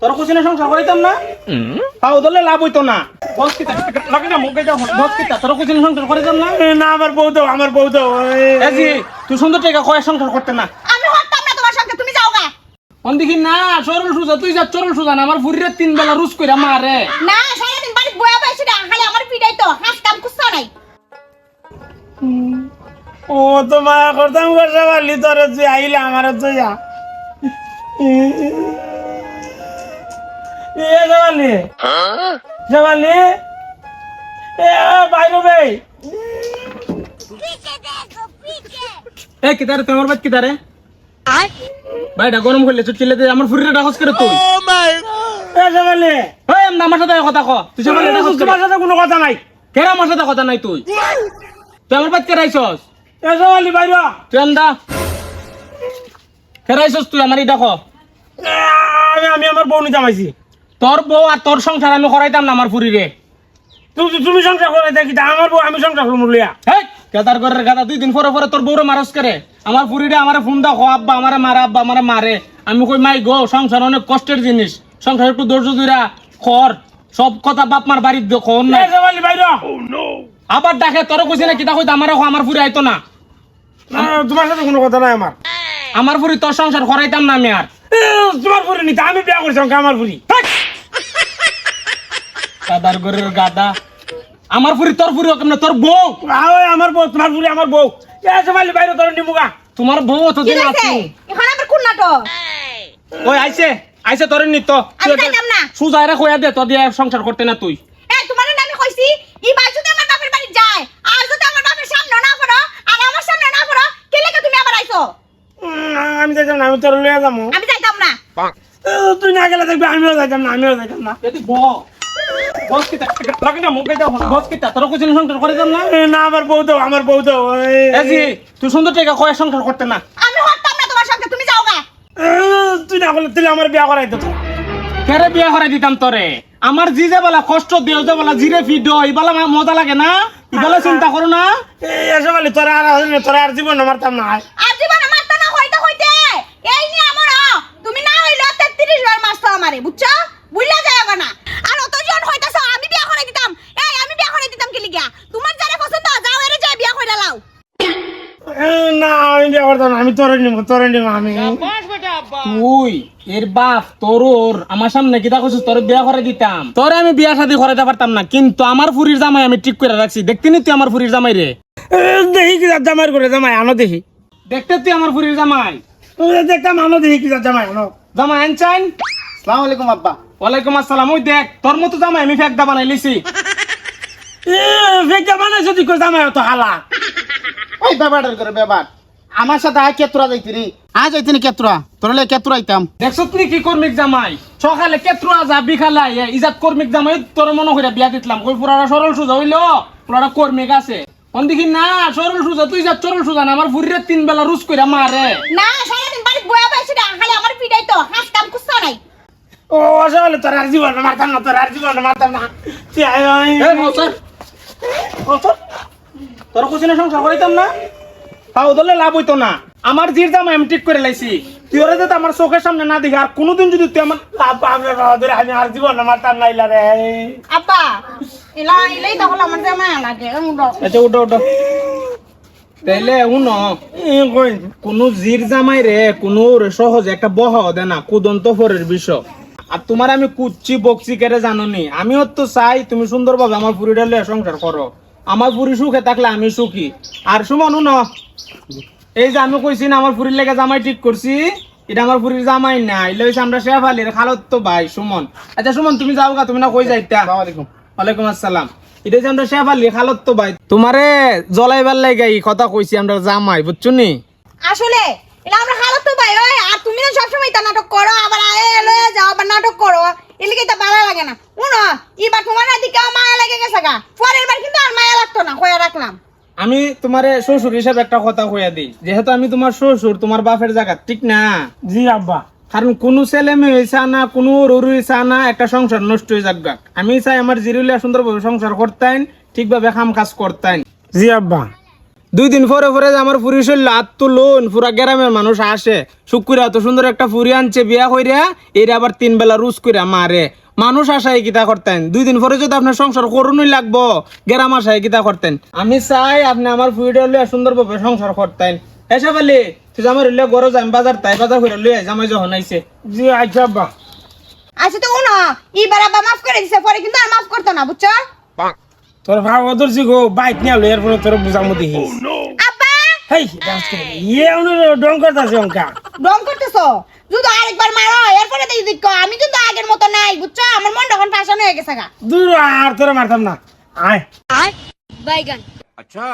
তোর কুচিনে সংসার করাইতাম না? তাও ধরলে লাভ হইতো না। বস কি লাগে না মুখ যাও বস কি তোর কুচিনে সংসার করাইতাম না? না আমার বউ দাও আমার বউ দাও এজি তুই সুন্দর টাকা কয় সংসার করতে না। আমি হতাম না তোমার সঙ্গে তুমি যাও গা অন দেখি না সরল সুজা তুই যা চরল সুজা না আমার ফুরিরে তিন বেলা রুজ কইরা মারে। না সারাদিন বাড়ি বয়া বসে না খালি আমার পিটাই তো হাস কাম কুস্তা নাই। ও তো মায়া করতাম করতে পারলি তোর তুই আইলে আমার তুই যা এ বাইরে ভাই এ কিতারে তোমার বাদ কিতারে ভাইটা গরম করলে চুটকিলে আমার ফুরিরে ডাকস করে তুই। এ জবালি এই আমার সাথে কথা ক। তুই ডাকস তোমার সাথে কোনো কথা নাই। কেরা আমার সাথে কথা নাই তুই? তুই আমার বাদ কেরাইছস? বাইরে। তুই আমি আমি আমার বউ নিতে জামাইছি তোর বউ আর তোর সংসার আমি করাইতাম না আমার ফুরিরে। তুমি তুমি সংসার করে দেখি আমার বউ আমি সংসার করব লিয়া হেই কেদার করে গাদা দুই দিন পরে পরে তোর বউরে মারস করে? আমার ফুরিরে আমার ফোন দা খো আব্বা আমারে মারে আব্বা আমারে মারে। আমি কই মাই গো সংসার অনেক কষ্টের জিনিস। সংসার একটু ধৈর্য ধইরা খর সব কথা বাপ মার বাড়ির দিও খন না। আবার ডাকে তোর কইছে না কিতা কইতা আমারে খো আমার ফুরি আইতো না। তোমার সাথে কোনো কথা নাই আমার। আমার ফুরি তোর সংসার করাইতাম না আমি আর। তোমার ফুরি নিতে আমি বিয়া করছি আমার ফুরি। কাদার গরের গাদা। আমার ফুরি তোর ফুরি কেমন তোর বউ। আমার বউ তোমার ফুরি আমার বউ। এসে মালি বাইরে তোর নিমুগা। তোমার বউ তো দিন আছে। এখন আমার কোন নাটক? ওই আইছে। আইছে তোর নিত না। সুজাইরা কইয়া দে তোর দিয়ে সংসার করতে না তুই এই তোমার না আমি কইছি ই বাই যদি আমার বাপের বাড়ি যায় আর যদি আমার বাপের সামনে না পড়ো আর আমার সামনে না পড়ো কে লেগে তুমি আবার আইছো আমি যাইতাম না আমি তোর লইয়া যাব আমি যাইতাম না। তুই না গেলে দেখবি আমিও যাইতাম না আমিও যাইতাম না। যদি ব। বস কি লাগে না মুখে যাও বস কি তোর কুচিন সংসার করে দেন না? না আমার বউ দাও আমার বউ দাও এজি তুই সুন্দর টাকা কয় সংসার করতে না। আমি হতাম না তোমার সঙ্গে তুমি যাও গা তুই না বলে তুই আমার বিয়া করাই তো। কেরে বিয়ে করে দিতাম তোরে? আমার জি যে বলা কষ্ট দিও যে বলা জিরে ফিড ইবালা মজা লাগে না? ইবালা চিন্তা করো না। তোরা আর তোরা আর জীবন মারতাম না আর জীবনে মারতে না হইতে হইতে এই নিয়ে আমার তুমি না হইল 33 বার মারছো আমারে বুঝছ বুঝলা যায় না আর অত জন হইতাছ আমি বিয়া করে দিতাম এই আমি বিয়া করে দিতাম কি লিগা তোমার যারা পছন্দ যাও এর যায় বিয়া করে লাও এ, না আমি বিয়া করতাম আমি তোরে নিব তোরে নিব আমি। তুই এর বাপ তোর ওর আমার সামনে কিতা কইছিস তোর বিয়া করে দিতাম। তোরে আমি বিয়া শাদি করাইতে পারতাম না কিন্তু আমার ফুরির জামাই আমি ঠিক করে রাখছি। দেখতে নি তুই আমার ফুরির জামাই রে? দেখি কি জামাই করে জামাই আনো দেখি। দেখতে তুই আমার ফুরির জামাই। তুই দেখতাম আনো দেখি কি জামাই আনো। জামাই আনছাইন সালাম আলাইকুম আব্বা। ওয়ালাইকুম আসসালাম ওই দেখ তোর মতো জামাই আমি ফেকদা বানাই লিছি। এ ফেকা বানাইছো তুই কই জামাই তো হালা? ওই ব্যাপার করে ব্যাপার। আমার সাথে আয় কেতুরা যাইতি রে আয় যাইতি নি কেতুরা। তোর লে কেতুরা আইতাম। দেখছ তুই কি কর্মিক জামাই? সকালে কেত্র যা আইয়া ইজাত কর্মিক জামাই তোর মনে করে বিয়া দিতলাম। কই পুরাটা সরল সুজা হইল? পুরাটা কর্মিক আছে। অন দেখি না সরল সুজা তুই যা চরল সুজা না আমার ফুরিরে তিন বেলা রুজ কইরা মারে। না সারাদিন বাড়ি বয়া বসে না খালি আমার পিটাই তো হাস কাম কুস্তা নাই। ও আসলে তোর আর জীবন মারতাম না তোর আর জীবন মারতাম না। তুই আয়। আয়। এ মৌসার মৌসার তোর কুচিনে সংসার করাইতাম না? তাও ধরলে লাভ হইতো না। আমার জির জামাই আমি ঠিক করে লাইছি। তুই ওরা যাতে আমার চোখের সামনে না দেখি আর কোনোদিন যদি তুই আমার আমি বাবা ধরে আমি আর জীবন রে। আব্বা আমার জামা লাগে উড়ো আচ্ছা উঠো উঠো। তাইলে উনো কোনো জির জামাই রে কোনো সহজে একটা বহ দে না কুদন্ত ফরের বিষয়। আর তোমার আমি কুচ্ছি বকছি কেড়ে জানো নি আমিও তো চাই তুমি সুন্দরভাবে আমার পুরীটা লিয়ে সংসার করো। আমার পুরী সুখে থাকলে আমি সুখী। আর সুমন উনো এই যে আমি কইছি না আমার পুরীর লেগে জামাই ঠিক করছি এটা আমার পুরীর জামাই না এলে হইছে আমরা শেফ আলীর খালত তো ভাই সুমন। আচ্ছা সুমন তুমি যাও গা তুমি না কই যাইতা? আলাইকুম ওয়ালাইকুম আসসালাম। এটা যে আমরা শেফ আলী খালত তো ভাই তোমারে জলাইবার লাগে এই কথা কইছি আমরা জামাই বুঝছ নি? আসলে এটা আমরা হালত তো ভাই ওই আর তুমি তো সবসময় তা নাটক করো আবার আয়ে লয়ে যাও আবার নাটক করো। এলিকে তো ভালো লাগে না। উনো এবার তোমার দিকে মায়া লেগে গেছে গা। পরের বার কিন্তু আর মায়া লাগতো না কয়া রাখলাম। আমি তোমারে শ্বশুর হিসাবে একটা কথা কইয়া দিই। যেহেতু আমি তোমার শ্বশুর তোমার বাপের জায়গা ঠিক না? জি আব্বা। কারণ কোনো ছেলে মেয়ে হয়েছে না কোনো রুরু হয়েছে না একটা সংসার নষ্ট হয়ে যাক আমি চাই আমার জিরুলিয়া সুন্দরভাবে সংসার করতেন ঠিকভাবে কাম কাজ করতেন। জি আব্বা। দুই দিন পরে পরে যে আমার ফুরি শরীর হাত তুলুন পুরা গ্রামের মানুষ আসে। শুক্রিয়া তো সুন্দর একটা ফুরি আনছে বিয়া কইরা এরা আবার তিন বেলা রুজ কইরা মারে। মানুষ আশায় কিতা করতেন। দুই দিন পরে যদি আপনার সংসার করুনই লাগবো গ্রাম আশায় কিতা করতেন। আমি চাই আপনি আমার ফুরিটা লইয়া সুন্দরভাবে সংসার করতেন। এসে বলি তুই আমার লইয়া গরজ আমি বাজার তাই বাজার করে লইয়া জামাই যখন আইছে। জি আচ্ছা আব্বা আচ্ছা তো উনো এবার আবার মাফ করে দিছে পরে কিন্তু আর মাফ করতো না বুঝছ? তোর ভাব ধরছি গো বাইক নিয়ে আলো এরপরে তোর বুঝামো দেখিস আব্বা! হেই ডান্স করে। ইয়ে উনি ডং করতেছে অঙ্কা। ডং করতেছো? যদি আরেকবার মারো দেখি দিক আমি কিন্তু আগের মতো নাই বুঝছ? আমার মন এখন পাশান হয়ে গেছে গা। দূর আর তোরা মারতাম না। আয়। আয়। বাইগান। আচ্ছা।